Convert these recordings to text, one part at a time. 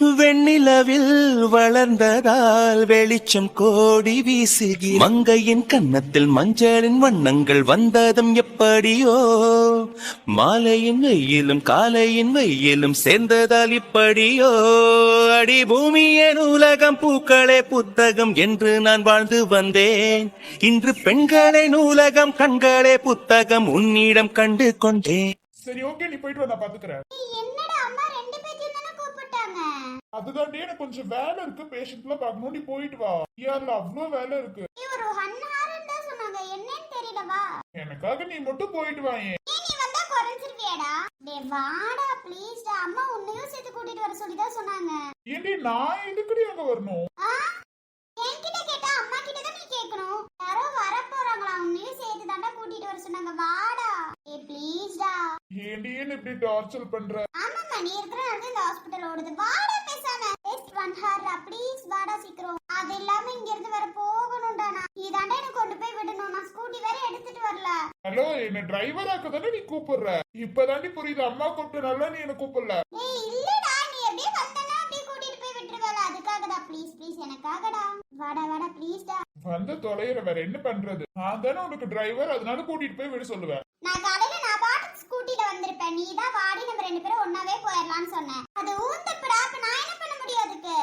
வெண்ணிலவில் வளர்ந்ததால் வெளிச்சம் கோடி வீசுகிறார் மங்கையின் கன்னத்தில் மஞ்சளின் வண்ணங்கள் வந்ததும் எப்படியோ. மாலையின் வெயிலும் காலையின் வெயிலும் சேர்ந்ததால் இப்படியோ. அடி பூமியே நூலகம் பூக்களே புத்தகம் என்று நான் வாழ்ந்து வந்தேன். இன்று பெண்களே நூலகம் கண்களே புத்தகம் உன்னிடம் கண்டு கொண்டேன். சரி ஓகே நீ போயிட்டு வா நான் பாத்துக்கிறேன் அதுதாண்டி எனக்கு கொஞ்சம் வேலை இருக்கு. பேஷண்ட்லாம் பார்க்கணும் நீ போயிட்டு வா. யாருல அவ்வளோ வேலை இருக்கு. ஏய், ஒரு ஒன் ஹவர் தான் சொன்னாங்க. என்னன்னு தெரியலவா எனக்காக நீ மட்டும் போயிட்டு வா ஏன்? நீ வந்தா குறைஞ்சிருவியாடா? டேய் வாடா ப்ளீஸ் டா. அம்மா உன்னையும் சேர்த்து கூட்டிட்டு வர சொல்லி தான் சொன்னாங்க. ஏண்டி நான் எதுக்குடி அங்க வரணும்? என்கிட்ட அம்மா கிட்ட தான் நீ கேட்கணும் யாரோ வர போறாங்களா உன்னையும் சேர்த்து தாண்டா கூட்டிட்டு வர சொன்னாங்க. வாடா. ஏய் ப்ளீஸ் டா. ஏண்டி என்ன இப்படி டார்ச்சர் பண்ற? ஆமாம்மா நீ இருக்கிற இடத்துல இந்த ஹாஸ்பிட்டல் ஓடுது. வாடா பேசாம. ஜஸ்ட் ஒன் ஹவர் ப்ளீஸ் வாடா சீக்கிரம். அது இல்லாம இங்க இருந்து வர போகணும்டா நான். நீ தாண்டா எனக்கு கொண்டு போய் விடணும். நான் ஸ்கூட்டி வேற எடுத்துட்டு வரல. ஹலோ என்ன டிரைவராக்க தானே நீ கூப்பிடுற? இப்பதாண்டி புரியுது அம்மா கூப்பிட்டனால நீ என்ன கூப்பிடல. ஏய் இல்லடா நீ அப்படியே வந்தனா விட்டுருவேல அதுக்காக தான் ப்ளீஸ் ப்ளீஸ் எனக்காகடா. வாடா வாடா ப்ளீஸ் டா. வந்து தொலைகிற வேற என்ன பண்றது? நான் தானே உனக்கு டிரைவர் அதனால கூட்டிட்டு போய் விட சொல்லுவேன். நான் காலையில நான் பாட்டுக்கு ஸ்கூட்டில வந்திருப்பேன். நீ தான் வாடி நம்ம ரெண்டு பேரும் ஒண்ணாவே போயிடலாம்னு சொன்னேன். அது ஊத்தப்படா அப்ப நான் என்ன பண்ண முடியும் அதுக்கு?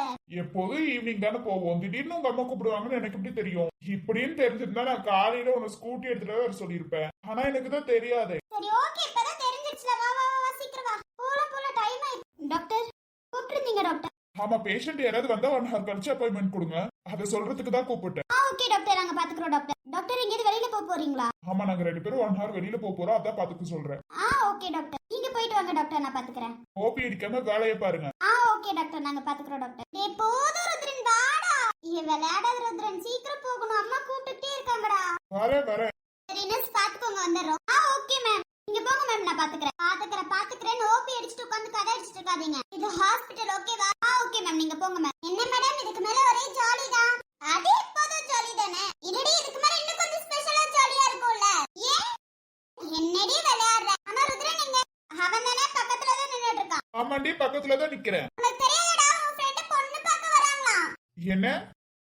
எப்போதும் ஈவினிங் தானே போவோம். திடீர்னு உங்க அம்மா கூப்பிடுவாங்கன்னு எனக்கு எப்படி தெரியும்? இப்படின்னு தெரிஞ்சிருந்தா நான் காலையில உன ஸ்கூட்டி எடுத்துட்டு வர சொல்லியிருப்பேன். ஆனா எனக்கு தான் தெரியாது. சரி ஓகே இப்பதான் தெரிஞ்சிருச்சுல. வா வா வா, வா சீக்கிரம் வா. போலாம் போலாம் டைம் ஆயிடுச்சு டாக்டர் கூப்பிட்டுருந்தீங்க டாக்டர் ஆமா பேஷண்ட் யாராவது வந்தா ஒன் ஹவர் கழிச்சு அப்பாயின்மெண்ட் கொடுங்க. அதை சொல்றதுக்கு தான் கூப்பிட்டேன். ஆ ஓகே டாக்டர் நாங்க பாத்துக்கிறோம் டாக்டர் டாக்டர் எங்கேயாவது வெளியில போக போறீங்களா? ஆமா நாங்க ரெண்டு பேரும் ஒன் ஹவர் வெளியில போக போறோம். அதான் பாத்துக்க சொல்றேன். ஆ ஓகே டாக்டர் நீங்க போயிட்டு வாங்க டாக்டர் நான் பாத்துக்கிறேன். ஓபி அடிக்காம வேலையை பாருங்க. ஆ ஓகே டாக்டர் நாங்க பாத்துக்கிறோம் டாக்டர் டேய் போதும் ருத்ரன். வாடா. ஏ விளையாடாத ருத்ரன். சீக்கிரம் போகணும். அம்மா கூப்பிட்டுட்டே இருக்காங்கடா. வரேன் வரேன். சரி நர்ஸ் பாத்துக்கோங்க வந்துடுறோம். ஆ ஓகே மேம் நீங்க போங்க மேம் நான் பாத்துக்கிறேன். பாத்துக்கிறேன் பாத்துக்கிறேன் ஓபி அடிச்சுட்டு உட்காந்து கதை அடிச்சிட்டு இருக்காதீங்க. இது ஹாஸ்பிடல் ஓகேவா ஓகே மேம் நீங்க போங்க மேம் என்ன மேடம் இதுக்கு மேல ஒரே ஜாலி தான். அது எப்போதும் ஜாலி தானே? இதடி இதுக்கு மேல இன்னும் கொஞ்சம் ஸ்பெஷலா ஜாலியா இருக்கும்ல? ஏன்? என்னடி விளையாடுற? ஆனா ருத்ரன் எங்க? அவன் தானே பக்கத்துல தான் நின்னுட்டு இருக்கான். ஆமாண்டி பக்கத்துல தான் நிக்கிறேன். உனக்கு தெரியாதடா உன் ஃப்ரெண்ட் பொண்ணு பார்க்க வராங்களாம். என்ன?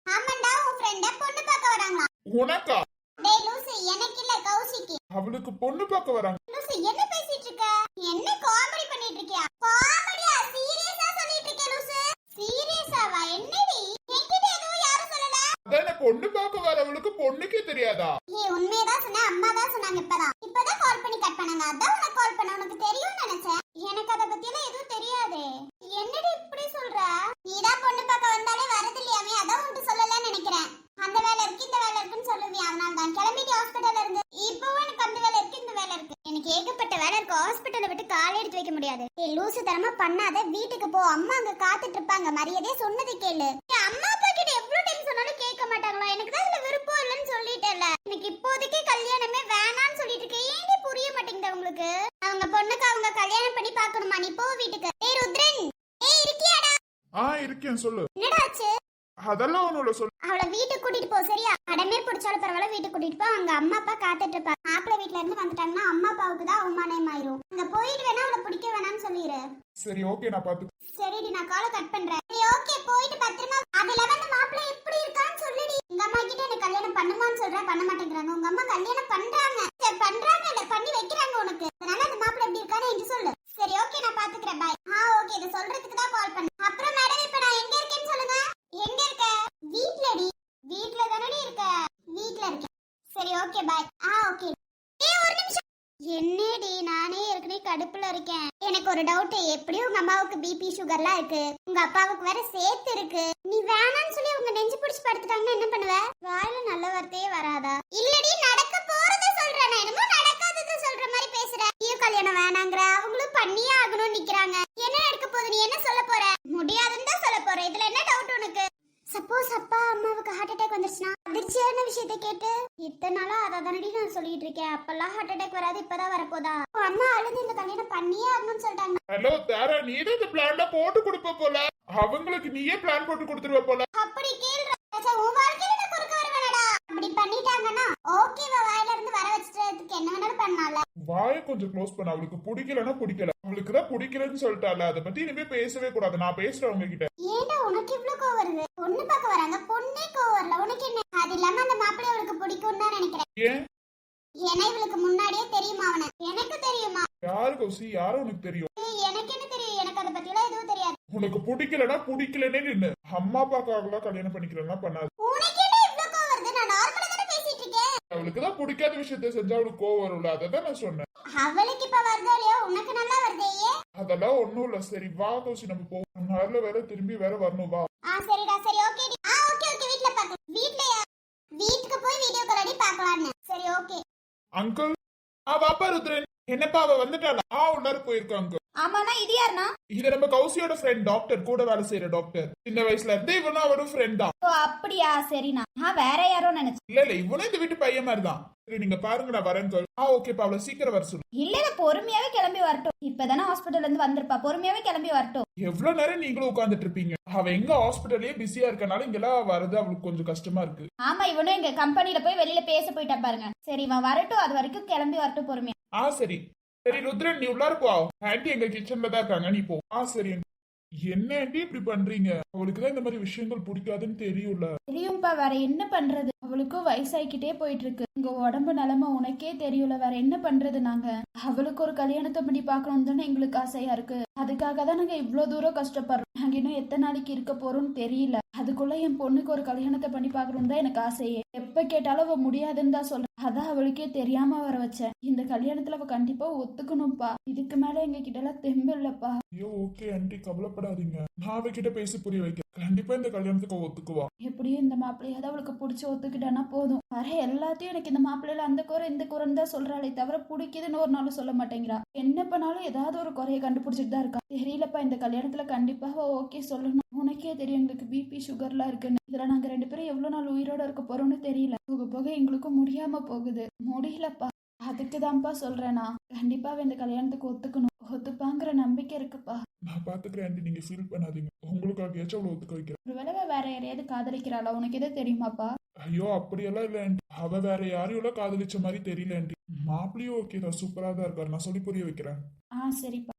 ஆமாண்டா உன் ஃப்ரெண்ட பொண்ணு பார்க்க வராங்களாம். உனக்கா? டேய் லூசு எனக்கு இல்ல கௌசிக்கு. அவளுக்கு பொண்ணு பார்க்க வராங்க. என்ன பேசிட்டு இருக்க? என்ன காமெடி பண்ணிட்டு இருக்கியா? காமெடியா சீரியஸா சொல்லிட்டு இருக்க லூசு. சீரியஸாவா என்னடி? என்கிட்ட எதுவும் யாரும் சொல்லல? அதானே பொண்ணு பார்க்க வரவளுக்கு பொண்ணுக்கே தெரியாதா? ஏய் உண்மையதான் சொன்னேன். அம்மா தான் சொன்னாங்க இப்பதான். இப்பதான் கால் பண்ணி கட் பண்ணாங்க. அதான் உனக்கு கால் பண்ண உனக்கு தெரியும்னு நினைச்சேன் எனக்கு அத பத்தி எல்லாம் எதுவும் தெரியாதே என்னடி இப்படி சொல்ற நீதான் பொண்ணு பார்க்க வந்தாலே வரது இல்லையாமே அதான் உன்ட்டு சொல்லலன்னு நினைக்கிறேன் அந்த வேலை இருக்கு இந்த வேலை இருக்குன்னு சொல்லுவியா அதனால தான் கிளம்பிட்டு ஹாஸ்பிட்டல்ல இருந்து இப்பவும் எனக்கு அந்த வேலை இருக்கு இந்த வேலை இருக்கு எனக்கு ஏகப்பட்ட வேலை இருக்கு ஹாஸ்பிட்டலை விட்டு காலை எடுத்து வைக்க முடியாது. லூசு தரமா பண்ணாத வீட்டுக்கு போ. அம்மா அங்க காத்துட்டு இருப்பாங்க. மரியாதையே சொன்னதை கேளு. அம்மா அப்பா கிட்ட எவ்வளவு டைம் சொன்னாலும் கேட்க மாட்டாங்களா? எனக்கு தான் இதுல விருப்பம் இல்லைன்னு சொல்லிட்டேன்ல. எனக்கு இப்போதைக்கு கல்யாணமே வேணாம்னு சொல்லிட்டு இருக்கேன் ஏன்டி புரிய மாட்டேங்குது உங்களுக்கு அவங்க பொண்ணுக்கு அவங்க கல்யாணம் பண்ணி பார்க்கணுமா? நீ போ வீட்டுக்கு. ஏய் ருத்ரன். ஏய் இருக்கியாடா? ஆ இருக்கேன் சொல்லு. என்னடா ஆச்சு? அதெல்லாம் ஒண்ணுல சொல்லு. அவளை வீட்டுக்கு கூட்டிட்டு போ சரியா? அடமே பிடிச்சாலும் பரவாயில்ல வீட்டுக்கு கூட்டிட்டு போ. அங்க அம்மா அப்பா காத்துட்டு இருப்பாங்க. மாப்பிள்ளை வீட்ல இருந்து வந்துட்டாங்கன்னா அம்மா அப்பாவுக்கு தான் அவமானம் ஆயிரும் அங்க போயிட்டு வேணா அவளை பிடிக்க வேணாம்னு சொல்லிடு சரி ஓகே நான் பாத்து சரிடி நான் காலை கட் பண்றேன். சரி ஓகே போயிட்டு பத்திரமா அதுல வந்து மாப்பிள்ளை எப்படி இருக்கான்னு சொல்லுடி. உங்க அம்மா கிட்ட எனக்கு கல்யாணம் பண்ணுமான்னு சொல்றேன் பண்ண மாட்டேங்கிறாங்க. உங்க அம்மா கல்யாணம் பண்றாங்க இல்ல பண்ணி வைக்கிறாங்க உனக்கு அதனால அந்த மாப்பிள்ளை எப்படி இருக்கான்னு என்று சொல்லு சரி ஓகே நான் பாத்துக்கிறேன் பாய் ஆ ஓகே இதை சொல்றதுக்கு தான் கால் பண்ணேன் அப்புறம் மேடம் இப்ப நான் எங்க இருக்கேன்னு சொல்லுங்க எங்க இருக்க வீட்லடி வீட்ல தானடி இருக்க வீட்ல இருக்கேன் சரி ஓகே பாய் ஆ ஓகே ஏய் ஒரு நிமிஷம் என்னடி நானே ஏற்கனவே கடுப்புல இருக்கேன் எனக்கு ஒரு டவுட் எப்படியும் உங்க அம்மாவுக்கு பிபி சுகர்லாம் இருக்கு உங்க அப்பாவுக்கு வேற சேர்த்து இருக்கு நீ வேணாம்னு சொல்லி உங்க நெஞ்சு பிடிச்சு படுத்துட்டாங்கன்னா என்ன பண்ணுவ? வாயில நல்ல வார்த்தையே வராதா? இல்லடி நடக்க போறத சொல்றேன் என்னமோ நடக்காதத சொல்ற மாதிரி பேசுற. நீயும் கல்யாணம் வேணாங்கற. அவங்களும் பண்ணியே ஆகணும்னு நிக்கிறாங்க. என்ன நடக்க போகுது? நீ என்ன சொல்ல போற? முடியாதுன்னு தான் சொல்ல போற. இதுல என்ன டவுட் உனக்கு? சப்போஸ் அப்பா அம்மாவுக்கு ஹார்ட் அட்டாக் வந்துருச்சுன்னா அதிர்ச்சியான விஷயத்தை கேட்டு இத்தனை நாளா அதை தானடி நான் சொல்லிட்டு இருக்கேன். அப்பெல்லாம் ஹார்ட் அட்டாக் வராது இப்பதான் வரப்போதா? அம்மா அழுது இந்த கல்யாணம் பண்ணியே ஆகணும்னு சொல்லிட்டாங்க. ஹலோ தாரா நீ தான் இந்த பிளான்ல போட்டு கொடுப்ப போல? அவங்களுக்கு நீயே பிளான் போட்டு கொடுத்துருவ போல? அப்படி கேள்ற வாயை கொஞ்சம் க்ளோஸ் பண்ண அவளுக்கு பிடிக்கலன்னா பிடிக்கல. அவளுக்கு தான் பிடிக்கலன்னு சொல்லிட்டால அதை பத்தி இனிமே பேசவே கூடாது. நான் பேசுறேன் உங்ககிட்ட. ஏன்டா உனக்கு இவ்ளோ கோவம் வருது? பொண்ணு பார்க்க வராங்க பொண்ணே கோவம் வரல. உனக்கு என்ன? அது இல்லாம அந்த மாப்பிள்ளை அவளுக்கு பிடிக்கும் தான் நினைக்கிறேன். ஏன்? ஏன்னா இவளுக்கு முன்னாடியே தெரியுமா அவனை? எனக்கு தெரியுமா? யாரு கௌசி? யாரும் உனக்கு தெரியும்? எனக்கு என்ன தெரியும் எனக்கு அதை பத்தி எல்லாம் எதுவும் தெரியாது உனக்கு பிடிக்கலன்னா பிடிக்கலன்னே நின்னு. அம்மா அப்பாக்காகலாம் கல்யாணம் பண்ணிக்கிறேன்னா பண்ணாது. அவளுக்கு தான் பிடிக்காத விஷயத்த செஞ்சா அவளுக்கு கோவம் வரும்ல அதை தான் நான் சொன்னேன். அவளுக்கு இப்ப வருதோ இல்லையோ உனக்கு நல்லா வருதே? அதெல்லாம் ஒண்ணும் இல்ல சரி வா கௌசி நம்ம போ. நேரில் வேற திரும்பி வேற வரணும் வா. ஆ சரிடா சரி ஓகே ஆ ஓகே ஓகே வீட்ல பார்க்கலாம் வீட்லயா? வீட்டுக்கு போய் வீடியோ கால் அடி பார்க்கலாம்னு சரி ஓகே அங்கிள் ஆ வாப்பா ருத்ரன். என்னப்பா அவ வந்துட்டாளா? ஆ உள்ளார போயிருக்கா அங்கிள் ஆமாண்ணா இது யாருண்ணா? இது நம்ம கௌசியோட ஃப்ரெண்ட் டாக்டர் கூட வேலை செய்யற டாக்டர் சின்ன வயசுல இருந்தே இவனும் அவனும் ஃப்ரெண்ட் தான். ஓ அப்படியா? சரிண்ணா. நான் வேற யாரோ நினைச்சேன் இல்ல இல்ல இவனும் இந்த வீட்டு பையன் மாதிரி தான். சரி நீங்க பாருங்க நான் வரேன் girl. ஆ ஓகேப்பா அவளை சீக்கிரம் வர சொல்லு. இல்ல இல்ல பொறுமையாவே கிளம்பி வரட்டும். இப்பதானே ஹாஸ்பிட்டல்ல இருந்து வந்திருப்பா. பொறுமையாவே கிளம்பி வரட்டும். எவ்வளவு நேரம் நீங்களும் உட்கார்ந்துட்டு இருப்பீங்க? அவ எங்க ஹாஸ்பிட்டல்லயே பிஸியா இருக்கனால இங்கெல்லாம் வரது அவளுக்கு கொஞ்சம் கஷ்டமா இருக்கு. ஆமா இவனும் எங்க கம்பெனில போய் வெளியில பேச போயிட்டா பாருங்க. சரி இவன் வரட்டும் அது வரைக்கும் கிளம்பி வரட்டும் பொறுமையா. ஆ சரி. சரி ருத்ரன் நீ உள்ளார போ. ஆன்ட்டி எங்க கிச்சன்ல தான் இருக்காங்க. நீ போ. ஆ சரி என்ன ஆண்டி இப்படி பண்றீங்க? அவளுக்கு தான் இந்த மாதிரி விஷயங்கள் பிடிக்காதுன்னு தெரியும்ல. தெரியும்பா வேற என்ன பண்றது? அவளுக்கும் வயசாயிக்கிட்டே போயிட்டு இருக்கு உங்க உடம்பு நிலைமை உனக்கே தெரியல வேற என்ன பண்றது நாங்க? அவளுக்கு ஒரு கல்யாணத்தை பண்ணி பாக்கணும் தானே எங்களுக்கு ஆசையா இருக்கு. அதுக்காக தான் நாங்க இவ்வளவு தூரம் கஷ்டப்படுறோம். நாங்க இன்னும் எத்தனை நாளைக்கு இருக்க போறோம்னு தெரியல. அதுக்குள்ள என் பொண்ணுக்கு ஒரு கல்யாணத்தை பண்ணி பாக்கணும் தான் எனக்கு ஆசையே. எப்ப கேட்டாலும் அவ முடியாதுன்னு தான் சொல்றேன் அதான் அவளுக்கே தெரியாம வர வச்சேன் இந்த கல்யாணத்துல அவ கண்டிப்பா ஒத்துக்கணும்ப்பா. இதுக்கு மேல எங்க கிட்ட எல்லாம் தெம்பு இல்லப்பா. ஐயோ ஓகே ஆன்ட்டி கவலைப்படாதீங்க. நான் அவகிட்ட பேசி புரிய வைக்கிறேன். கண்டிப்பா இந்த கல்யாணத்துக்கு ஒத்துக்குவா. எப்படியும் இந்த மாப்பிள்ளையாவது அவளுக்கு பிடிச்சி ஒத்துக்கிட்டானா போதும். வர எல்லாத்தையும் எனக்கு இந்த மாப்பிள்ளையில அந்த குறை இந்த குறைன்னு தான் சொல்றாளே தவிர பிடிக்குதுன்னு ஒரு நாளும் சொல்ல மாட்டேங்கிறா. என்ன பண்ணாலும் ஏதாவது ஒரு குறைய கண்டுபிடிச்சிட்டு தான் இருக்கா. தெரியலப்பா இந்த கல்யாணத்துல கண்டிப்பா அவ ஓகே சொல்லணும். உனக்கே தெரியும் எங்களுக்கு பிபி சுகர்லாம் இருக்குன்னு. இதுல நாங்க ரெண்டு பேரும் எவ்வளவு நாள் உயிரோட இருக்க போறோம்னு தெரியல. போக போக எங்களுக்கும் முடியாம போகுது. முடியலப்பா. அதுக்கு தான்ப்பா சொல்றேன். நான் கண்டிப்பா அவ இந்த கல்யாணத்துக்கு ஒத்துக்கணும். ஒத்துப்பாங்கிற நம்பிக்கை இருக்குப்பா. நான் பாத்துக்கிறேன் நீங்க ஃபீல் பண்ணாதீங்க. உங்களுக்காகயாச்சும் அவளை ஒத்துக்க வைக்கிறேன் ஒருவேளை அவ வேற யாரையாவது காதலிக்கிறாளா? உனக்கு எதாவது தெரியுமாப்பா? ஐயோ அப்படியெல்லாம் இல்ல ஆன்ட்டி அவ வேற யாரையும் காதலிச்ச மாதிரி தெரியல ஆன்ட்டி மாப்பிளையும் ஓகே தான். சூப்பரா தான் இருக்காரு. நான் சொல்லி புரிய வைக்கிறேன். ஆ சரிப்பா.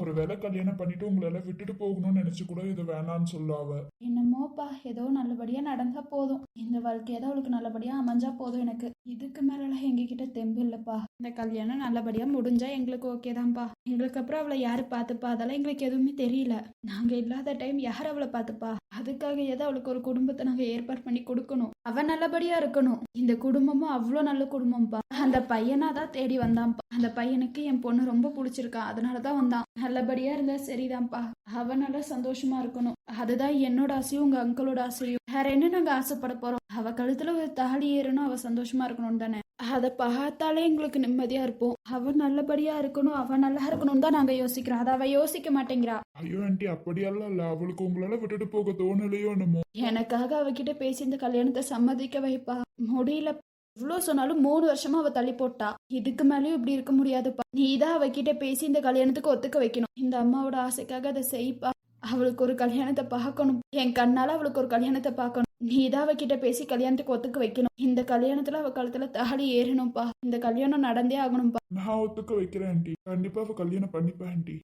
ஒரு வேளை கல்யாணம் பண்ணிட்டு உங்களை எல்லாம் விட்டுட்டு போகணும்னு நினைச்சு கூட இது வேணாம்னு சொல்ல என்னமோப்பா ஏதோ நல்லபடியா நடந்தா போதும். இந்த வாழ்க்கை ஏதோ அவளுக்கு நல்லபடியா அமைஞ்சா போதும் எனக்கு. இதுக்கு மேலலாம் எங்ககிட்ட தெம்பு இல்லப்பா. இந்த கல்யாணம் நல்லபடியா முடிஞ்சா எங்களுக்கு ஓகே தான்ப்பா. எங்களுக்கு அப்புறம் அவளை யாரு பார்த்துப்பா? அதெல்லாம் எங்களுக்கு எதுவுமே தெரியல. நாங்க இல்லாத டைம் யார் அவளை பார்த்துப்பா? அதுக்காக ஏதோ அவளுக்கு ஒரு குடும்பத்தை நாங்க ஏற்பாடு பண்ணி கொடுக்கணும். அவன் நல்லபடியா இருக்கணும். இந்த குடும்பமும் அவ்வளோ நல்ல குடும்பம்ப்பா. அந்த பையனா தான் தேடி வந்தான்ப்பா. அந்த பையனுக்கு என் பொண்ணு ரொம்ப பிடிச்சிருக்கா. அதனாலதான் வந்தான். நல்லபடியா இருந்தா சரிதான்ப்பா. அவன் நல்லா சந்தோஷமா இருக்கணும். அதுதான் என்னோட ஆசையும் உங்க அங்கிளோட ஆசையும். வேற என்ன நாங்க ஆசைப்பட போறோம்? அவ கழுத்துல ஒரு தாலி ஏறணும். அவ சந்தோஷமா இருக்கணும் தானே? அதை பார்த்தாலே எங்களுக்கு நிம்மதியா இருப்போம். அவ நல்லபடியா இருக்கணும் அவ நல்லா இருக்கணும் தான் நாங்க யோசிக்கிறோம். அதை அவ யோசிக்க மாட்டேங்கிறா. ஐயோ ஆன்ட்டி அப்படியெல்லாம் இல்ல அவளுக்கு உங்களால விட்டுட்டு போக தோணலையோ என்னமோ. எனக்காக அவகிட்ட பேசி இந்த கல்யாணத்தை சம்மதிக்க வைப்பா. முடியல இவ்வளோ சொன்னாலும் மூணு வருஷமா அவ தள்ளி போட்டா. இதுக்கு மேலேயும் இப்படி இருக்க முடியாதுப்பா. நீ தான் அவகிட்ட பேசி இந்த கல்யாணத்துக்கு ஒத்துக்க வைக்கணும். இந்த அம்மாவோட ஆசைக்காக அதை செய்ப்பா. அவளுக்கு ஒரு கல்யாணத்தை பார்க்கணும். என் கண்ணால அவளுக்கு ஒரு கல்யாணத்தை பார்க்கணும். நீ தான் அவகிட்ட பேசி கல்யாணத்துக்கு ஒத்துக்க வைக்கணும். இந்த கல்யாணத்துல அவ கழுத்துல தாலி ஏறணும்ப்பா இந்த கல்யாணம் நடந்தே ஆகணும்ப்பா நான் ஒத்துக்க வைக்கிறேன் ஆன்ட்டி கண்டிப்பா அவ கல்யாணம் பண்ணிப்பேன் ஆன்ட்டி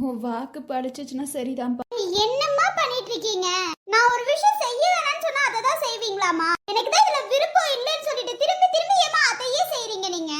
உன் வாக்கு படிச்சுச்சுன்னா சரிதான்ப்பா என்னம்மா பண்ணிட்டு இருக்கீங்க நான் ஒரு விஷயம் செய்ய வேணாம்னு சொன்னா அதை தான் செய்வீங்களாமா எனக்கு தான் இதுல விருப்பம் இல்லைன்னு சொல்லிட்டு திரும்பி திரும்பி ஏமா அதையே செய்றீங்க நீங்க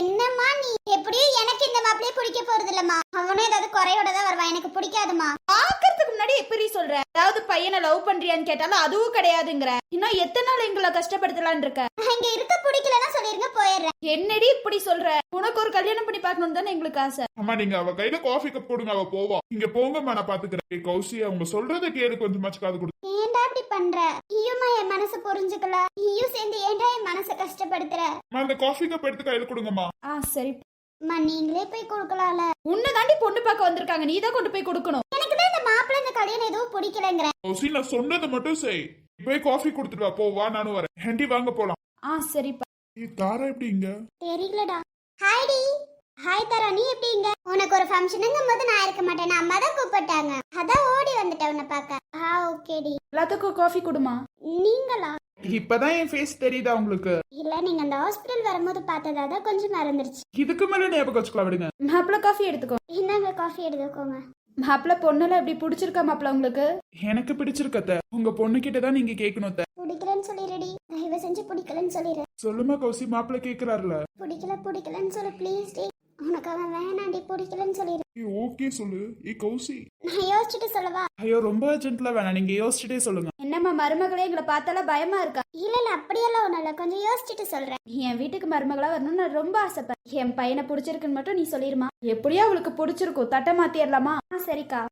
என்னம்மா நீ எப்படியும் எனக்கு இந்த மாப்பிளையே பிடிக்க போறது இல்லம்மா அவனும் ஏதாவது குறையோட தான் வருவான் எனக்கு பிடிக்காதுமா பாக்கிறதுக்கு முன்னாடி எப்படி சொல்ற அதாவது பையனை லவ் பண்றியான்னு கேட்டாலும் அதுவும் கிடையாதுங்கிற இன்னும் எத்தனை நாள் எங்களை கஷ்டப்படுத்தலான் இருக்க நான் இங்க இருக்க பிடிக்கலன்னா சொல்லிருங்க போயிடுறேன் என்னடி இப்படி சொல்ற உனக்கு ஒரு கல்யாணம் பண்ணி பார்க்கணும் தானே எங்களுக்கு ஆசை அம்மா நீங்க அவ கையில காஃபி கப் கொடுங்க அவ போவா. இங்க போங்கம்மா நான் பாத்துக்கிறேன். கௌசி அவங்க சொல்றத கேளு கொஞ்சமாச்சு காது கொடு ஏன்டா இப்படி பண்ற? நீயுமா என் மனசு புரிஞ்சுக்கல? நீயும் சேர்ந்து ஏன்டா என் மனசை கஷ்டப்படுத்துற? அந்த காஃபி கப் எடுத்து கையில கொடுங்கம்மா. ஆ சரி. அம்மா நீங்களே போய் கொடுக்கலாம்ல? உன்னை தாண்டி பொண்ணு பார்க்க வந்திருக்காங்க. நீ தான் கொண்டு போய் கொடுக்கணும். எனக்கு தான் இந்த மாப்பிள்ளை இந்த கல்யாணம் எதுவும் பிடிக்கலங்கிற கௌசி நான் சொன்னதை மட்டும் செய். போய் காஃபி கொடுத்துட்டு வா போ வா நானும் வரேன். ஆன்ட்டி வாங்க போலாம். ஆ சரிப்பா. தாரா எப்படி இங்க? தெரியலடா. ஹாய்டி ஹாய் தரா நீ எப்படிங்க உனக்கு ஒரு ஃபங்க்ஷனுங்கும் போது நான் இருக்க மாட்டேன். அம்மா தான் கூப்பிட்டாங்க. அதான் ஓடி வந்துட்டேன் உன்னை பார்க்க. ஆ ஓகேடி எல்லாத்துக்கும் காஃபி கொடுமா? நீங்களா? இப்பதான் என் ஃபேஸ் தெரியுதா உங்களுக்கு? இல்ல நீங்க அந்த ஹாஸ்பிட்டல் வரும்போது பார்த்ததா தான் கொஞ்சம் மறந்துருச்சு. இதுக்கு மேல ஞாபகம் வச்சுக்கலாம் விடுங்க. மாப்பிள்ள காஃபி எடுத்துக்கோ. இந்தாங்க காஃபி எடுத்துக்கோங்க. மாப்பிள்ள பொண்ணுல எப்படி பிடிச்சிருக்கா மாப்பிள்ள உங்களுக்கு? எனக்கு பிடிச்சிருக்கத்த உங்க பொண்ணு கிட்ட தான் நீங்க கேட்கணும். பிடிக்கலன்னு சொல்லிடுடி தயவு செஞ்சு பிடிக்கலன்னு சொல்லிடு. சொல்லுமா கௌசி மாப்பிள்ள கேக்குறாருல. பிடிக்கல பிடிக்கலன்னு சொல்லு ப்ளீஸ் டி உனக்கு அவன் வேணாண்டி பிடிக்கலன்னு சொல்லிடு ஓகே சொல்லு. ஏ கௌசி. நான் யோசிச்சுட்டு சொல்லவா? ஐயோ ரொம்ப அர்ஜென்ட்ல வேணாம். நீங்க யோசிச்சுட்டே சொல்லுங்க. என்னம்மா மருமகளே எங்களை பார்த்தால பயமா இருக்கா? இல்ல இல்ல அப்படியெல்லாம் ஒண்ணும் இல்ல. கொஞ்சம் யோசிச்சுட்டு சொல்றேன். நீ என் வீட்டுக்கு மருமகளா வரணும்னு நான் ரொம்ப ஆசைப்பேன் என் பையனை பிடிச்சிருக்குன்னு மட்டும் நீ சொல்லிருமா? எப்படியோ அவளுக்கு பிடிச்சிருக்கும்? தட்டை மாத்திரலாமா? ஆ சரிக்கா.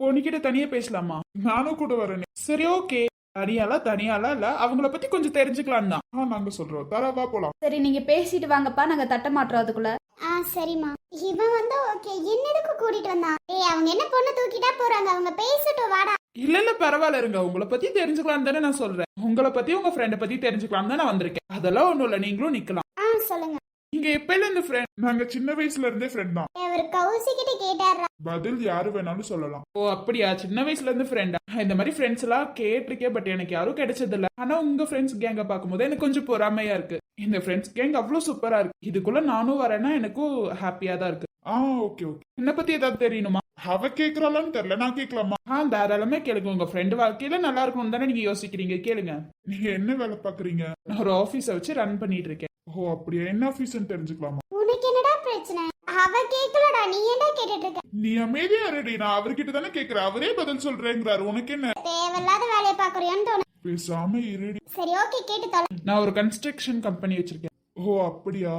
பொண்ணுகிட்ட தனியா பேசலாமா? நானும் கூட வரேன். சரி ஓகே. தனியால தனியால இல்ல அவங்கள பத்தி கொஞ்சம் தெரிஞ்சுக்கலாம் தான். ஆ நாங்க சொல்றோம். தரவா போலாம். சரி நீங்க பேசிட்டு வாங்கப்பா. நாங்க தட்ட மாட்டுறோம் அதுக்குள்ள. ஆ சரிம்மா. இவன் வந்து ஓகே என்னதுக்கு கூட்டிட்டு வந்தான் ஏய் அவங்க என்ன பொண்ணு தூக்கிட்டா போறாங்க? அவங்க பேசட்டும் வாடா. இல்ல இல்ல பரவாயில்ல இருங்க உங்களை பத்தி தெரிஞ்சுக்கலாம் தானே நான் சொல்றேன். உங்களை பத்தி உங்க ஃப்ரெண்ட பத்தி தெரிஞ்சுக்கலாம் தான் நான் வந்திருக்கேன். அதெல்லாம் ஒண்ணும் இல்ல நீங்களும் நிக்கலாம். ஆ சொல்லுங்க. நீங்க எப்பல இருந்து ஃப்ரெண்ட் நாங்க சின்ன வயசுல இருந்தே ஃப்ரெண்ட் தான். அவர் கௌசி கிட்ட கேட்டாரா பதில் யாரு வேணாலும் சொல்லலாம். ஓ அப்படியா? சின்ன வயசுல இருந்து ஃப்ரெண்டா இந்த மாதிரி ஃப்ரெண்ட்ஸ் எல்லாம் கேட்டிருக்கேன் பட் எனக்கு யாரும் கிடைச்சது இல்ல ஆனா உங்க ஃப்ரெண்ட்ஸ் கேங்க பார்க்கும்போது எனக்கு கொஞ்சம் பொறாமையா இருக்கு. இந்த ஃப்ரெண்ட்ஸ் கேங் அவ்வளவு சூப்பரா இருக்கு. இதுக்குள்ள நானும் வரேன்னா எனக்கும் ஹாப்பியா தான் இருக்கு. ஆ ஓகே ஓகே என்ன பத்தி ஏதாவது தெரியணுமா? அவ கேக்குறாளான்னு தெரியல நான் கேட்கலாமா? ஆ தாராளமே கேளுங்க. உங்க ஃப்ரெண்ட் வாழ்க்கையில நல்லா இருக்கணும் தானே நீங்க யோசிக்கிறீங்க. கேளுங்க. நீங்க என்ன வேலை பாக்குறீங்க நான் ஒரு ஆபீஸ வச்சு ரன் பண்ணிட்டு இருக்கேன். ஓ அப்படியா? என்ன ஆபீஸ்னு தெரிஞ்சுக்கலாமா? உனக்கு என்னடா பிரச்சனை? அவ கேக்கலடா நீ ஏன்டா கேட்டுட்டு இருக்க நீ அமைதியா ரெடி நான் அவர்கிட்ட தானே கேக்குறேன். அவரே பதில் சொல்றேங்கிறாரு. உனக்கு என்ன? தேவையில்லாத வேலையை பாக்குறியோன்னு தோணு. பேசாம இருடி. சரி ஓகே கேட்டு தொலை. நான் ஒரு கன்ஸ்ட்ரக்ஷன் கம்பெனி வச்சிருக்கேன். ஓ அப்படியா?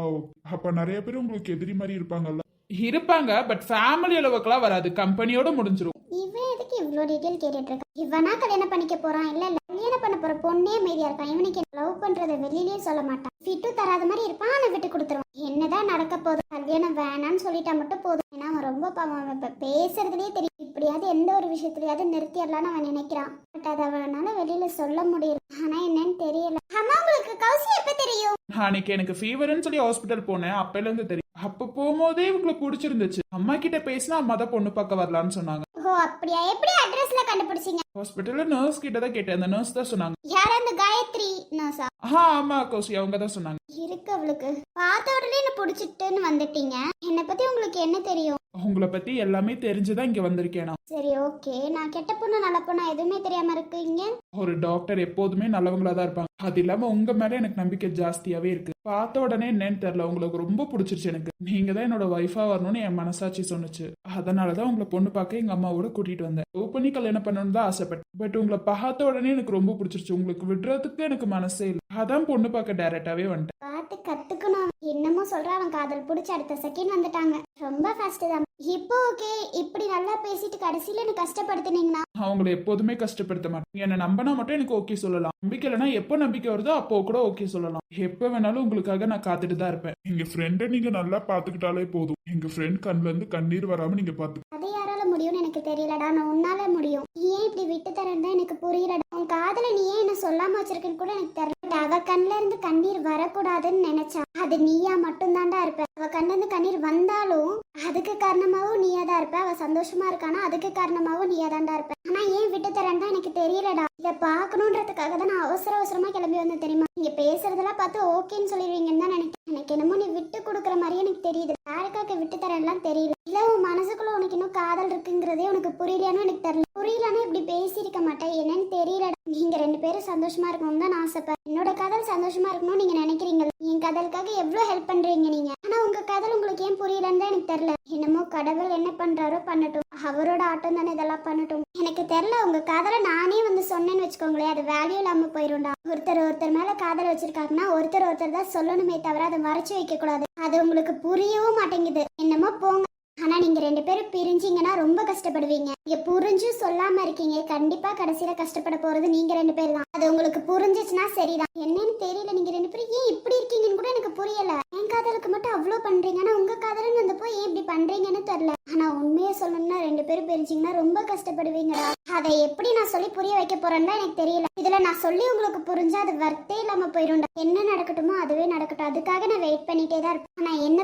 அப்ப நிறைய பேர் உங்களுக்கு எதிரி மாதிரி இருப்பாங்கல்ல? இருப்பாங்க பட் ஃபேமிலி அளவுக்குலாம் வராது. கம்பெனியோட முடிஞ்சிரும். இவன் எதுக்கு இவ்ளோ டீடைல் கேட்டுட்டு இருக்கான் இவனா கல்யாணம் பண்ணிக்க போறான்? இல்ல இல்ல. கல்யாணம் பண்ண போற பொண்ணே அமைதியா இருக்கான். இவனுக்கு லவ் பண்றத வெளியிலயே சொல்ல மாட்டான். ஃபிட்டு தராத மாதிரி இருப்பான் ஆனா விட்டு கொடுத்துருவான். என்னதான் நடக்க போகுது? கல்யாணம் வேணாம்னு சொல்லிட்டா மட்டும் போதும். ஏன்னா அவன் ரொம்ப பாவம். இப்போ பேசுறதுலேயே தெரியும். இப்படியாவது எந்த ஒரு விஷயத்துலயாவது நிறுத்திடலாம்னு அவன் நினைக்கிறான். பட் அதை அவனால வெளியில சொல்ல முடியல. ஆனா என்னன்னு தெரியல. அம்மா உங்களுக்கு கௌசி எப்ப தெரியும்? அன்னைக்கு எனக்கு ஃபீவர்னு சொல்லி ஹாஸ்பிட்டல் போனேன். அப்பல இருந்து தெரியும். அப்ப போகும்போதே இவங்களுக்கு பிடிச்சிருந்துச்சு. அம்மா கிட்ட பேசினா அம்மா தான் பொண்ணு பார்க்க வரலான்னு சொன்னாங்க. அப்படியா? எப்படி அட்ரஸ்ல கண்டுபிடிச்சீங்க? ஹாஸ்பிட்டல்ல நர்ஸ் கிட்ட தான் கேட்டேன். அந்த நர்ஸ் தான் சொன்னாங்க. யார் அந்த காயத்ரி நர்ஸா ஆ? ஆமா கௌசி. அவங்க தான் சொன்னாங்க. இருக்கு அவளுக்கு. பார்த்த உடனே என்ன பிடிச்சிட்டுன்னு வந்துட்டீங்க. என்னை பத்தி உங்களுக்கு என்ன தெரியும்? உங்களை பத்தி எல்லாமே தெரிஞ்சுதான் இங்க வந்திருக்கேன் சரி ஓகே நான் கெட்ட பொண்ணு நல்ல பொண்ணு எதுவுமே தெரியாம இருக்கீங்க? ஒரு டாக்டர் எப்போதுமே நல்லவங்களா தான் இருப்பாங்க. அது இல்லாம உங்க மேல எனக்கு நம்பிக்கை ஜாஸ்தியாவே இருக்கு. பார்த்த உடனே என்னன்னு தெரியல உங்களுக்கு ரொம்ப பிடிச்சிருச்சு எனக்கு. நீங்க தான் என்னோட ஒய்ஃபா வரணும்னு என் மனசாட்சி சொன்னுச்சு. அதனாலதான் உங்களை பொண்ணு பார்க்க எங்க அம்மாவோட கூட்டிட்டு வந்தேன். பண்ணி கல்யாணம் பண்ணணும்னு தான் ஆசைப்பட்டேன். பட் உங்களை பார்த்த உடனே எனக்கு ரொம்ப பிடிச்சிருச்சு. உங்களுக்கு விடுறதுக்கு எனக்கு மனசே இல்லை. அதான் பொண்ணு பார்க்க டைரக்டாவே வந்துட்டேன். பார்த்து கத்துக்கணும். என்னமோ சொல்ற அவன் காதல் பிடிச்ச அடுத்த செகண்ட் வந்துட்டாங்க. ரொம்ப ஃபாஸ்ட் தான். இப்போ ஓகே இப்படி நல்லா பேசிட்டு கடைசியில என்ன கஷ்டப்படுத்துனீங்கன்னா? அவங்கள எப்போதுமே கஷ்டப்படுத்த மாட்டேன். என்ன நம்பினா மட்டும் எனக்கு ஓகே சொல்லலாம். நம்பிக்கை இல்லைன்னா எப்போ நம்பிக்கை வருதோ அப்போ கூட ஓகே சொல்லலாம். எப்போ வேணாலும் உங்களுக்காக நான் காத்துட்டு தான் இருப்பேன். எங்க ஃப்ரெண்டை நீங்க நல்லா பாத்துக்கிட்டாலே போதும். எங்க ஃப்ரெண்ட் கண்ணுல இருந்து கண்ணீர் வராம நீங்க பாத்து அது யாரால முடியும்னு எனக்கு தெரியலடா. நான் உன்னால முடியும். ஏன் இப்படி விட்டு தரேன் தான் எனக்கு புரியலடா. உன் காதல நீ ஏன் என்ன சொல்லாம வச்சிருக்கேன்னு கூட எனக்கு தெரியல அவ கண்ணுல இருந்து கண்ணீர் வரக்கூடாதுன்னு நினைச்சா. அது நீயா மட்டும்தான்டா இருப்ப. அவ கண்ணுல இருந்து கண்ணீர் வந்தாலும் அதுக்கு காரணமாவும் நீயா தான் இருப்ப. அவ சந்தோஷமா இருக்கானா? அதுக்கு காரணமாவும் நீயா தான்டா இருப்ப. ஆனா ஏன் விட்டு தரேன் தான் எனக்கு தெரியலடா. இத பாக்கணும்ன்றதுக்காக தான் நான் அவசர அவசரமா கிளம்பி வந்தேன் தெரியுமா? நீங்க பேசுறதெல்லாம் பார்த்து ஓகேன்னு சொல்லிடுவீங்கன்னு தான் நினைக்கிறேன். எனக்கு என்னமோ நீ விட்டு கொடுக்குற மாதிரியே எனக்கு தெரியுது. யாருக்காக விட்டு தரேன்லாம் தெரியல. இல்லை உன் மனசுக்குள்ள உனக்கு இன்னும் காதல் இருக்குங்கிறதே உனக்கு புரியலையானு எனக்கு தெரியல. புரியலன்னா இப்படி பேசியிருக்க மாட்டேன். என்னன்னு தெரியல நீங்க ரெண்டு பேரும் சந்தோஷமா இருக்கணும்னு தான் நான் ஆசைப்பேன் என்னோட காதல் சந்தோஷமா இருக்கணும்னு நீங்க நினைக்கிறீங்க என் காதலுக்காக எவ்வளோ ஹெல்ப் பண்றீங்க நீங்க? ஆனா உங்க காதல் உங்களுக்கு ஏன் புரியலன்னு தான் எனக்கு தெரியல. என்னமோ கடவுள் என்ன பண்றாரோ பண்ணட்டும். அவரோட ஆட்டம் தானே இதெல்லாம் பண்ணட்டும். எனக்கு தெரியல உங்க காதலை நானே வந்து சொன்னேன்னு வச்சுக்கோங்களேன். அது வேல்யூ இல்லாம போயிரும்டா. ஒருத்தர் ஒருத்தர் மேல காதல் வச்சிருக்காங்கன்னா ஒருத்தர் ஒருத்தர் தான் சொல்லணுமே தவிர அதை மறைச்சு வைக்க கூடாது அது உங்களுக்கு புரியவும் மாட்டேங்குது. என்னமோ போங்க. ஆனா நீங்க ரெண்டு பேரும் பிரிஞ்சீங்கன்னா ரொம்ப கஷ்டப்படுவீங்க. நீங்க புரிஞ்சும் சொல்லாம இருக்கீங்க. கண்டிப்பா கடைசியில கஷ்டப்பட போறது நீங்க ரெண்டு பேர் தான். அது உங்களுக்கு புரிஞ்சிச்சுன்னா சரிதான். என்னன்னு தெரியல நீங்க ரெண்டு பேரும் ஏன் இப்படி இருக்கீங்கன்னு கூட எனக்கு புரியல. என் காதலுக்கு மட்டும் அவ்வளோ பண்றீங்க. ஆனா உங்க காதலன் போய் ஏன் இப்படி பண்றீங்கன்னு தெரியல. ஆனா உண்மையை சொல்லணும்னா ரெண்டு பேரும் பிரிஞ்சீங்கன்னா ரொம்ப கஷ்டப்படுவீங்கடா. அதை எப்படி நான் சொல்லி புரிய வைக்க போறேன்னு எனக்கு தெரியல. இதுல நான் சொல்லி உங்களுக்கு புரிஞ்சா அது வர்த்தே இல்லாம போயிடும் என்ன நடக்கட்டுமோ அதுவே நடக்கட்டும். அதுக்காக நான் வெயிட் பண்ணிட்டே தான் இருப்பேன்.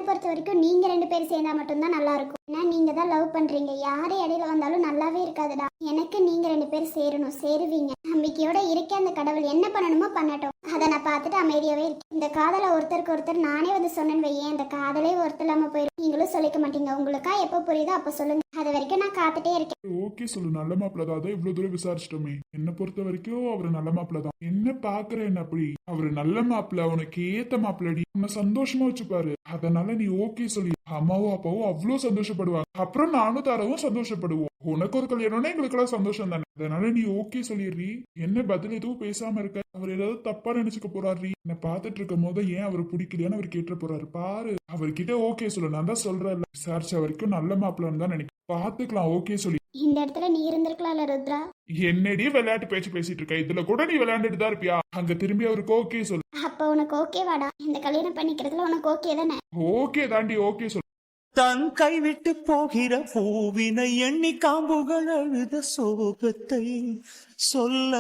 பொறுத்த வரைக்கும் நீங்க ரெண்டு பேரும் சேர்ந்தா மட்டும்தான் நல்லா இருக்கும் ஏன்னா நீங்க தான் லவ் பண்றீங்க. யாரு இடையில வந்தாலும் நல்லாவே இருக்காதுடா. எனக்கு நீங்க ரெண்டு பேரும் சேரணும் சேருவீங்க. நம்பிக்கையோட இருக்க அந்த கடவுள். என்ன பண்ணணுமோ பண்ணட்டும். அதை நான் பார்த்துட்டு அமைதியாவே இருக்கேன். இந்த காதலை ஒருத்தருக்கு ஒருத்தர் நானே வந்து சொன்னேன்னு வையேன். இந்த காதலே ஒருத்தர் இல்லாம போயிடும் நீங்களும் சொல்லிக்க மாட்டீங்க. உங்களுக்கா எப்போ புரியுதோ அப்போ சொல்லுங்க. அது வரைக்கும் நான் காத்துட்டே இருக்கேன். ஓகே சொல்லு. நல்ல மாப்பிள்ள தான். அதான் இவ்வளவு தூரம் விசாரிச்சிட்டோமே. என்ன பொறுத்த வரைக்கும் அவர் நல்ல மாப்பிள்ள தான். என்ன பாக்குற அப்படி? அவர் நல்ல மாப்பிள்ள. அவனுக்கு ஏத்த மாப்பிள்ளடி. நம்ம சந்தோஷமா வச்சுப்பாரு. அதனால நீ ஓகே சொல்லி. அம்மாவோ அப்பாவும் அவ்வளவு சந்தோஷப்படுவாங்க. அப்புறம் நானும் தாராவும் சந்தோஷப்படுவோம். உனக்கு ஒரு கல்யாணம்னா எங்களுக்கெல்லாம் சந்தோஷம் தானே அதனால நீ ஓகே சொல்லிடுறி. என்ன பதில் எதுவும் பேசாம இருக்க? அவர் ஏதாவது தப்பா நினைச்சுக்க போறாரு என்ன பாத்துட்டு இருக்கும் போது ஏன் அவர் பிடிக்கலையான்னு அவர் கேட்டு போறாரு. பாரு. அவர்கிட்ட ஓகே சொல்லு. நான் தான் சொல்றேன் விசாரிச்ச வரைக்கும் நல்ல மாப்பிள்ளன்னு தான் நினைக்கிறேன். பாத்துக்கலாம் ஓகே சொல்லி. இந்த இடத்துல நீ இருந்திருக்கலாம்ல ருத்ரா? என்னடி விளையாட்டு பேச்சு பேசிட்டு இருக்க? இதுல கூட நீ விளையாண்டுட்டு தான் இருப்பியா? அங்க திரும்பி அவருக்கு ஓகே சொல்லு. அப்போ உனக்கு ஓகேவாடா இந்த கல்யாணம் பண்ணிக்கிறதுல உனக்கு ஓகே தானே? ஓகே தாண்டி ஓகே சொல்லு. தன் கைவிட்டு போகிற பூவினை எண்ணி காம்புகள் அழுத சோகத்தை சொல்ல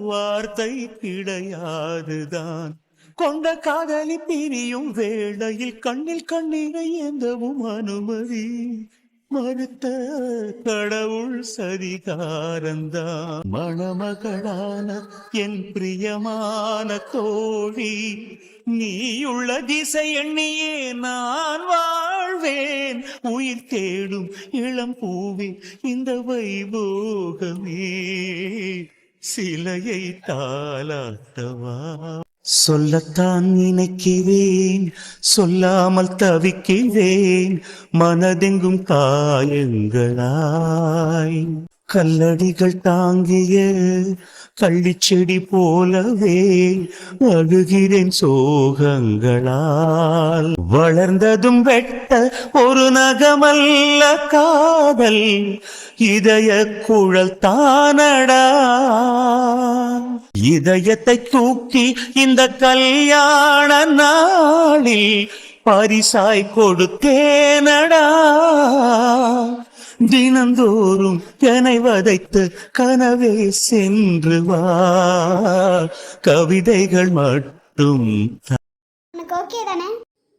வார்த்தை கிடையாதுதான். கொண்ட காதலி பிரியும் வேளையில் கண்ணில் கண்ணீரை எந்தவும் அனுமதி மறுத்த கடவுள் சரிகாரந்தான் மணமகளான என் பிரியமான தோழி நீயுள்ள திசை எண்ணியே நான் வாழ்வேன். உயிர் தேடும் இளம் பூவே இந்த வைபோகமே. சிலையை தாளாட்டவா சொல்லத்தான் நினைக்கிறேன் சொல்லாமல் தவிக்கிறேன். மனதெங்கும் காயங்களாய். கல்லடிகள் தாங்கிய கள்ளிச்செடி போலவே அழுகிறேன் சோகங்களால். வளர்ந்ததும் வெட்ட ஒரு நகமல்ல காதல் இதய குழல் தானடா. இதயத்தை தூக்கி இந்த கல்யாண நாளில் பரிசாய் கொடுத்தேனடா. தினந்தோறும் என்னை வதைத்து கனவே சென்று வா. கவிதைகள் மட்டும் உனக்கு ஓகே தானே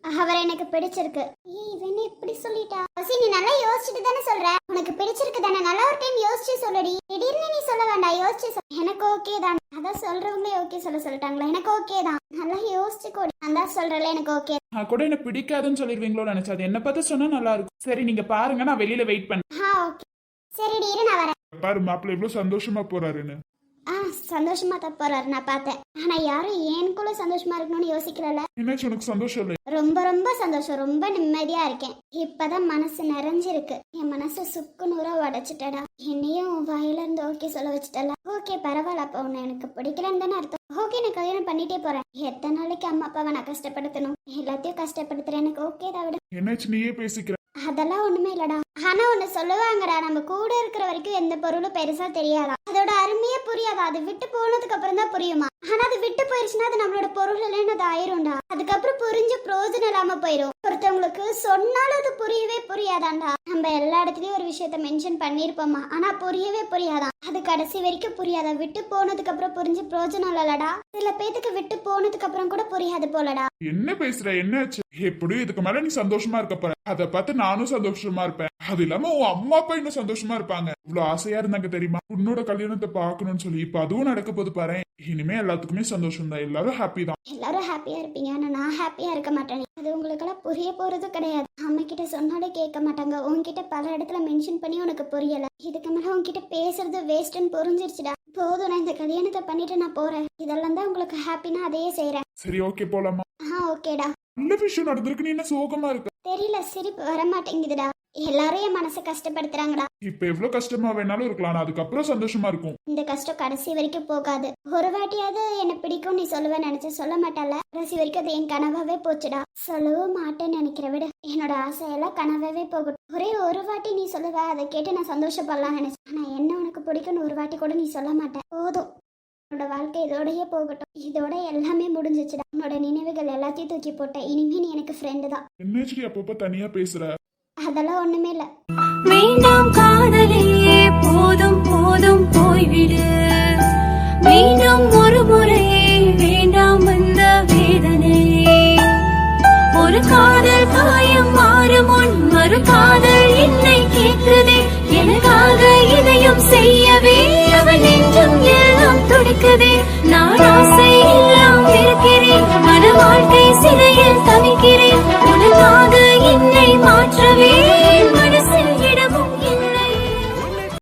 அவர் எனக்கு பிடிச்சிருக்கு. ஏய் இவன் இப்படி சொல்லிட்டா. வசி நீ நல்லா யோசிச்சுட்டு தானே சொல்ற? உனக்கு பிடிச்சிருக்கு தானே? நல்லா ஒரு டைம் யோசிச்சு சொல்லடி. திடீர்னு நீ சொல்ல வேண்டாம் யோசிச்சு சொல். எனக்கு ஓகே தான். அதான் சொல்றவங்களே ஓகே சொல்ல சொல்லிட்டாங்களா. எனக்கு ஓகே தான். நல்லா யோசிச்சு கொடு. நான் தான் சொல்றல எனக்கு ஓகே நான் கூட என்ன பிடிக்காதுன்னு சொல்லிருவீங்களோ நினைச்சா அது என்ன பார்த்து சொன்னா நல்லா இருக்கும். சரி நீங்க பாருங்க நான் வெளியில வெயிட் பண்ணேன் ஆ ஓகே சரிடி இரு நான் வரேன். பாரு மாப்பிள்ள எவ்வளவு சந்தோஷமா போறாருன்னு. ஆ சந்தோஷமா தான் போறாரு நான் பார்த்தேன். ஆனா யாரும் ஏனுக்குள்ள சந்தோஷமா இருக்கணும்னு யோசிக்கலல என்னாச்சு உனக்கு சந்தோஷம் இல்லை? ரொம்ப ரொம்ப சந்தோஷம் ரொம்ப நிம்மதியா இருக்கேன். இப்பதான் மனசு நிறைஞ்சிருக்கு. என் மனசு சுக்கு நூறா உடைச்சிட்டடா. என்னையும் வாயில இருந்து ஓகே சொல்ல வச்சுட்டல ஓகே பரவாயில்ல அப்ப உன்னை எனக்கு பிடிக்கலன்னு தானே அர்த்தம். ஓகே நான் கல்யாணம் பண்ணிட்டே போறேன். எத்தனை நாளைக்கு அம்மா அப்பாவை நான் கஷ்டப்படுத்தணும்? எல்லாத்தையும் கஷ்டப்படுத்துறேன் எனக்கு ஓகே தான் விட. என்னாச்சு நீயே பேசிக்கிற? அதெல்லாம் ஒண்ணுமே இல்லடா. ஆனா ஒண்ணு சொல்லுவாங்கடா நம்ம கூட இருக்கிற வரைக்கும் எந்த பொருளும் பெருசா தெரியாதா? அதோட அருமையே புரியாதா? அது விட்டு போனதுக்கு அப்புறம் தான் புரியுமா? ஆனா அது விட்டு போயிருச்சுன்னா அது நம்மளோட பொருள் இல்லைன்னு அது ஆயிரும்டா? அதுக்கப்புறம் புரிஞ்சு புரோஜனம் இல்லாம போயிரும். ஒருத்தவங்களுக்கு சொன்னாலும் அது புரியவே புரியாதாண்டா? நம்ம எல்லா இடத்துலயும் ஒரு விஷயத்த மென்ஷன் பண்ணிருப்போமா ஆனா புரியவே புரியாதான் அது கடைசி வரைக்கும் புரியாதா? விட்டு போனதுக்கு அப்புறம் புரிஞ்சு பிரோஜனம் இல்லடா சில பேத்துக்கு விட்டு போனதுக்கு அப்புறம் கூட புரியாது போலடா. என்ன பேசுற? என்னாச்சு எப்படியும் இதுக்கு மேல நீ சந்தோஷமா இருக்க போற. அதை பார்த்து நானும் சந்தோஷமா இருப்பேன். அது இல்லாம உன் அம்மா அப்பா இன்னும் சந்தோஷமா இருப்பாங்க. இவ்வளவு ஆசையா இருந்தாங்க தெரியுமா? உன்னோட கல்யாணத்தை பார்க்கணும்னு சொல்லி இப்ப அதுவும் நடக்க போது பாரு. இனிமே எல்லாத்துக்குமே சந்தோஷம் தான் எல்லாரும் ஹாப்பி தான். எல்லாரும் ஹாப்பியா இருப்பீங்க. ஆனா நான் ஹாப்பியா இருக்க மாட்டேன். அது உங்களுக்கெல்லாம் புரிய போறது கிடையாது. அம்மா கிட்ட சொன்னாலே கேட்க மாட்டாங்க. உன்கிட்ட பல இடத்துல மென்ஷன் பண்ணி உனக்கு புரியல. இதுக்கு மேல உன்கிட்ட பேசுறது வேஸ்ட்னு புரிஞ்சிருச்சுடா. போதும் நான் இந்த கல்யாணத்தை பண்ணிட்டு நான் போறேன். இதெல்லாம் தான் உங்களுக்கு ஹாப்பினா அதையே செய்யறேன் சரி ஓகே போலாமா? ஆ ஓகேடா நல்ல விஷயம் நடந்திருக்கு. நீ என்ன சோகமா இருக்க? தெரியல சிரிப்பு வர மாட்டேங்குதுடா எல்லாரும் என் மனசை கஷ்டப்படுத்துறாங்கடா. இப்ப எவ்வளவு கஷ்டமா வேணாலும் இருக்கலாம் அதுக்கப்புறம் சந்தோஷமா இருக்கும். இந்த கஷ்டம் கடைசி வரைக்கும் போகாது. ஒரு வாட்டியாவது என்ன பிடிக்கும் நீ சொல்லுவேன் நினைச்சு சொல்ல மாட்டல கடைசி வரைக்கும் அது என் கனவாவே போச்சுடா. சொல்லவும் மாட்டேன்னு நினைக்கிற விட. என்னோட ஆசையெல்லாம் கனவாவே போகட்டும் ஒரே ஒரு வாட்டி நீ சொல்லுவ அதை கேட்டு நான் சந்தோஷப்படலாம் நினைச்சேன். ஆனா என்ன உனக்கு பிடிக்கும்னு ஒரு வாட்டி கூட நீ சொல்ல மாட்டேன். போதும். உன்னோட வாழ்க்கை இதோடயே போகட்டும். இதோட எல்லாமே முடிஞ்சிச்சுடா. உன்னோட நினைவுகள் எல்லாத்தையும் தூக்கி போட்டேன். இனிமே நீ எனக்கு ஃப்ரெண்டு தான். என்னாச்சு அப்பப்ப தனியா பேசுற? அதெல்லாம் ஒண்ணுமே இல்ல. மீண்டும் காதலியே போதும் போதும் போய்விடு. மீண்டும் ஒரு முறையே வேண்டாம் வந்த வேதனை. ஒரு காதல் காயம் மாறும் உன் மறு காதல் என்னை கேட்குதே. எனக்காக இதையும் செய்யவே அவன் என்றும் எல்லாம் துடிக்குதே. நான் ஆசை எல்லாம் இருக்கிறேன். மன வாழ்க்கை சிறையில் தவிக்கிறேன். உனக்காக